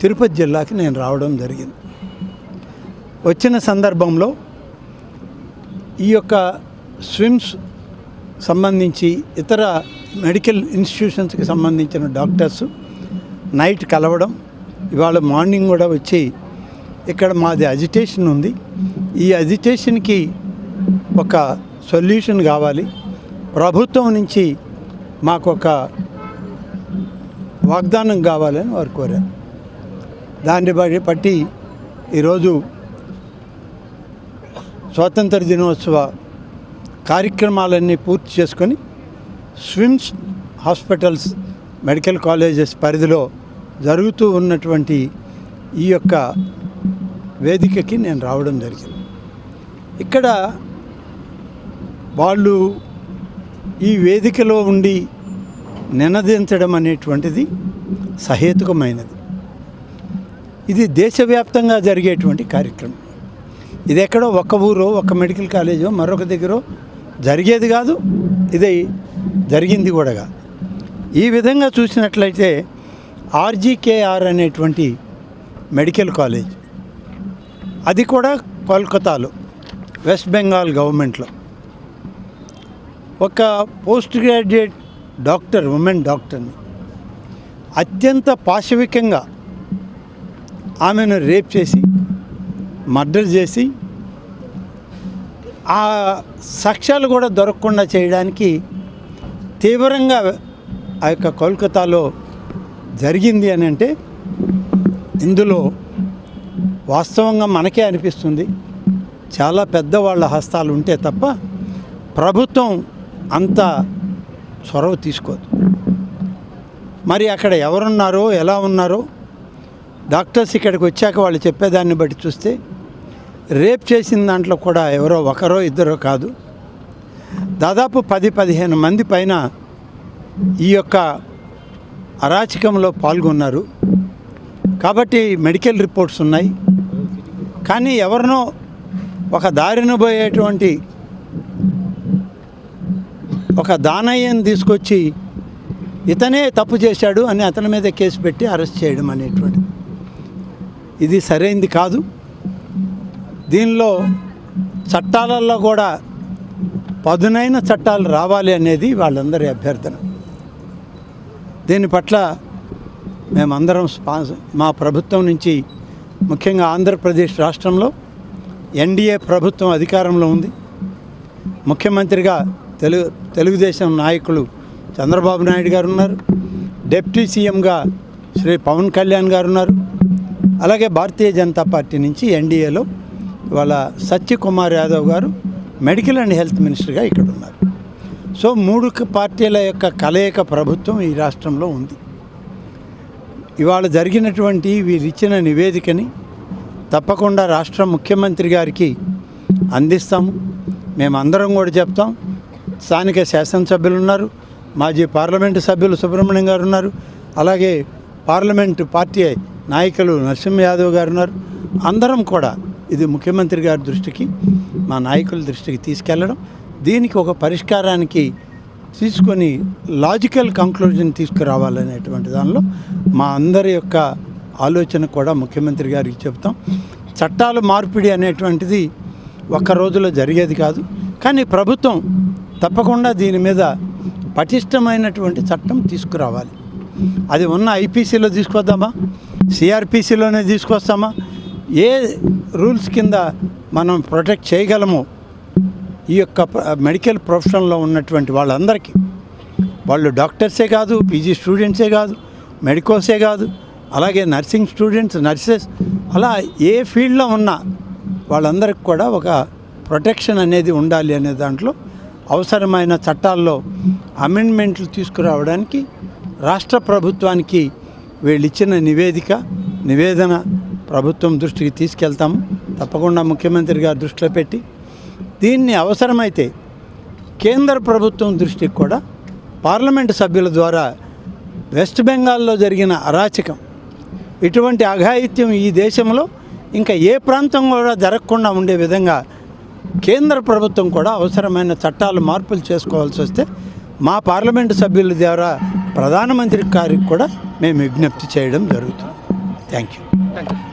తిరుపతి జిల్లాకి నేను రావడం జరిగింది. వచ్చిన సందర్భంలో ఈ యొక్క స్విమ్స్ సంబంధించి ఇతర మెడికల్ ఇన్స్టిట్యూషన్స్కి సంబంధించిన డాక్టర్స్ నైట్ కలవడం ఇవాళ మార్నింగ్ కూడా వచ్చి ఇక్కడ మాది అజిటేషన్ ఉంది. ఈ అజిటేషన్కి ఒక సొల్యూషన్ కావాలి. ప్రభుత్వం నుంచి మాకు ఒక వాగ్దానం కావాలని వారు కోరారు. దాన్ని బట్టి ఈరోజు స్వాతంత్ర దినోత్సవ కార్యక్రమాలన్నీ పూర్తి చేసుకొని స్విమ్స్ హాస్పిటల్స్ మెడికల్ కాలేజెస్ పరిధిలో జరుగుతూ ఉన్నటువంటి ఈ యొక్క వేదికకి నేను రావడం జరిగింది. ఇక్కడ వాళ్ళు ఈ వేదికలో ఉండి నినదించడం అనేటువంటిది సహేతుకమైనది. ఇది దేశవ్యాప్తంగా జరిగేటువంటి కార్యక్రమం. ఇది ఎక్కడో ఒక్క ఊరో ఒక మెడికల్ కాలేజో మరొక దగ్గర జరిగేది కాదు ఇది జరిగింది కూడా ఈ విధంగా చూసినట్లయితే ఆర్జీకేఆర్ అనేటువంటి మెడికల్ కాలేజ్ అది కూడా కోల్కతాలో వెస్ట్ బెంగాల్ గవర్నమెంట్లో. ఒక పోస్ట్ గ్రాడ్యుయేట్ డాక్టర్ ఉమెన్ డాక్టర్ని అత్యంత పాశవికంగా ఆమెను రేప్ చేసి మర్డర్ చేసి ఆ సాక్ష్యాలు కూడా దొరకకుండా చేయడానికి తీవ్రంగా ఆ యొక్క కోల్కతాలో జరిగింది అని అంటే ఇందులో వాస్తవంగా మనకే అనిపిస్తుంది. చాలా పెద్దవాళ్ళ హస్తాలు ఉంటే తప్ప ప్రభుత్వం అంత చొరవ తీసుకోదు. మరి అక్కడ ఎవరున్నారో ఎలా ఉన్నారో డాక్టర్స్ ఇక్కడికి వచ్చాక వాళ్ళు చెప్పేదాన్ని బట్టి చూస్తే రేప్ చేసిన దాంట్లో కూడా ఎవరో ఒకరో ఇద్దరో కాదు. దాదాపు పది పదిహేను మంది పైన ఈ యొక్క అరాచకంలో పాల్గొన్నారు. కాబట్టి మెడికల్ రిపోర్ట్స్ ఉన్నాయి. కానీ ఎవరినో ఒక దారిన పోయేటువంటి ఒక దానయ్యని తీసుకొచ్చి ఇతనే తప్పు చేశాడు అని అతని మీద కేసు పెట్టి అరెస్ట్ చేయడం అనేటువంటి ఇది సరైంది కాదు. దీనిలో చట్టాలలో కూడా పదునైన చట్టాలు రావాలి అనేది వాళ్ళందరి అభ్యర్థన. దీని పట్ల మేమందరం స్పాన్స్ మా ప్రభుత్వం నుంచి ముఖ్యంగా ఆంధ్రప్రదేశ్ రాష్ట్రంలో ఎన్డీఏ ప్రభుత్వం అధికారంలో ఉంది. ముఖ్యమంత్రిగా తెలుగు తెలుగుదేశం నాయకులు చంద్రబాబు నాయుడు గారు ఉన్నారు. డిప్యూటీ సీఎంగా శ్రీ పవన్ కళ్యాణ్ గారు ఉన్నారు. అలాగే భారతీయ జనతా పార్టీ నుంచి ఎన్డీఏలో వాళ్ళ సత్యకుమార్ యాదవ్ గారు మెడికల్ అండ్ హెల్త్ మినిస్టర్గా ఇక్కడ ఉన్నారు. సో మూడు పార్టీల యొక్క కలయిక ప్రభుత్వం ఈ రాష్ట్రంలో ఉంది. ఇవాళ జరిగినటువంటి వీరిచ్చిన నివేదికని తప్పకుండా రాష్ట్ర ముఖ్యమంత్రి గారికి అందిస్తాము. మేమందరం కూడా చెప్తాం. స్థానిక శాసనసభ్యులు ఉన్నారు మాజీ పార్లమెంటు సభ్యులు సుబ్రహ్మణ్యం గారు ఉన్నారు. అలాగే పార్లమెంటు పార్టీ నాయకులు నరసింహ యాదవ్ గారు ఉన్నారు. అందరం కూడా ఇది ముఖ్యమంత్రి గారి దృష్టికి మా నాయకుల దృష్టికి తీసుకెళ్ళడం దీనికి ఒక పరిష్కారానికి తీసుకొని లాజికల్ కంక్లూజన్ తీసుకురావాలనేటువంటి దానిలో మా అందరి యొక్క ఆలోచన కూడా ముఖ్యమంత్రి గారికి చెప్తాం. చట్టాలు మార్పిడి అనేటువంటిది ఒక్క రోజులో జరిగేది కాదు. కానీ ప్రభుత్వం తప్పకుండా దీని మీద పటిష్టమైనటువంటి చట్టం తీసుకురావాలి. అది ఉన్న ఐపీసీలో తీసుకొద్దామా సిఆర్పిసిలోనే తీసుకొస్తామా? ఏ రూల్స్ కింద మనం ప్రొటెక్ట్ చేయగలమో? ఈ యొక్క మెడికల్ ప్రొఫెషన్లో ఉన్నటువంటి వాళ్ళందరికీ. వాళ్ళు డాక్టర్సే కాదు పీజీ స్టూడెంట్సే కాదు మెడికోసే కాదు అలాగే నర్సింగ్ స్టూడెంట్స్ నర్సెస్ అలా ఏ ఫీల్డ్లో ఉన్నా వాళ్ళందరికీ కూడా ఒక ప్రొటెక్షన్ అనేది ఉండాలి అనే దాంట్లో అవసరమైన చట్టాల్లో అమెండ్మెంట్లు తీసుకురావడానికి రాష్ట్ర ప్రభుత్వానికి వీళ్ళు ఇచ్చిన నివేదిక నివేదన ప్రభుత్వం దృష్టికి తీసుకెళ్తాము తప్పకుండా ముఖ్యమంత్రి గారి దృష్టిలో పెట్టి దీన్ని అవసరమైతే కేంద్ర ప్రభుత్వం దృష్టికి కూడా పార్లమెంటు సభ్యుల ద్వారా వెస్ట్ బెంగాల్లో జరిగిన అరాచకం ఇటువంటి అఘాయిత్యం ఈ దేశంలో ఇంకా ఏ ప్రాంతం కూడా జరగకుండా ఉండే విధంగా కేంద్ర ప్రభుత్వం కూడా అవసరమైన చట్టాలు మార్పులు చేసుకోవాల్సి వస్తే మా పార్లమెంటు సభ్యుల ద్వారా ప్రధానమంత్రి గారికి కూడా మేము విజ్ఞప్తి చేయడం జరుగుతుంది. Thank you thank you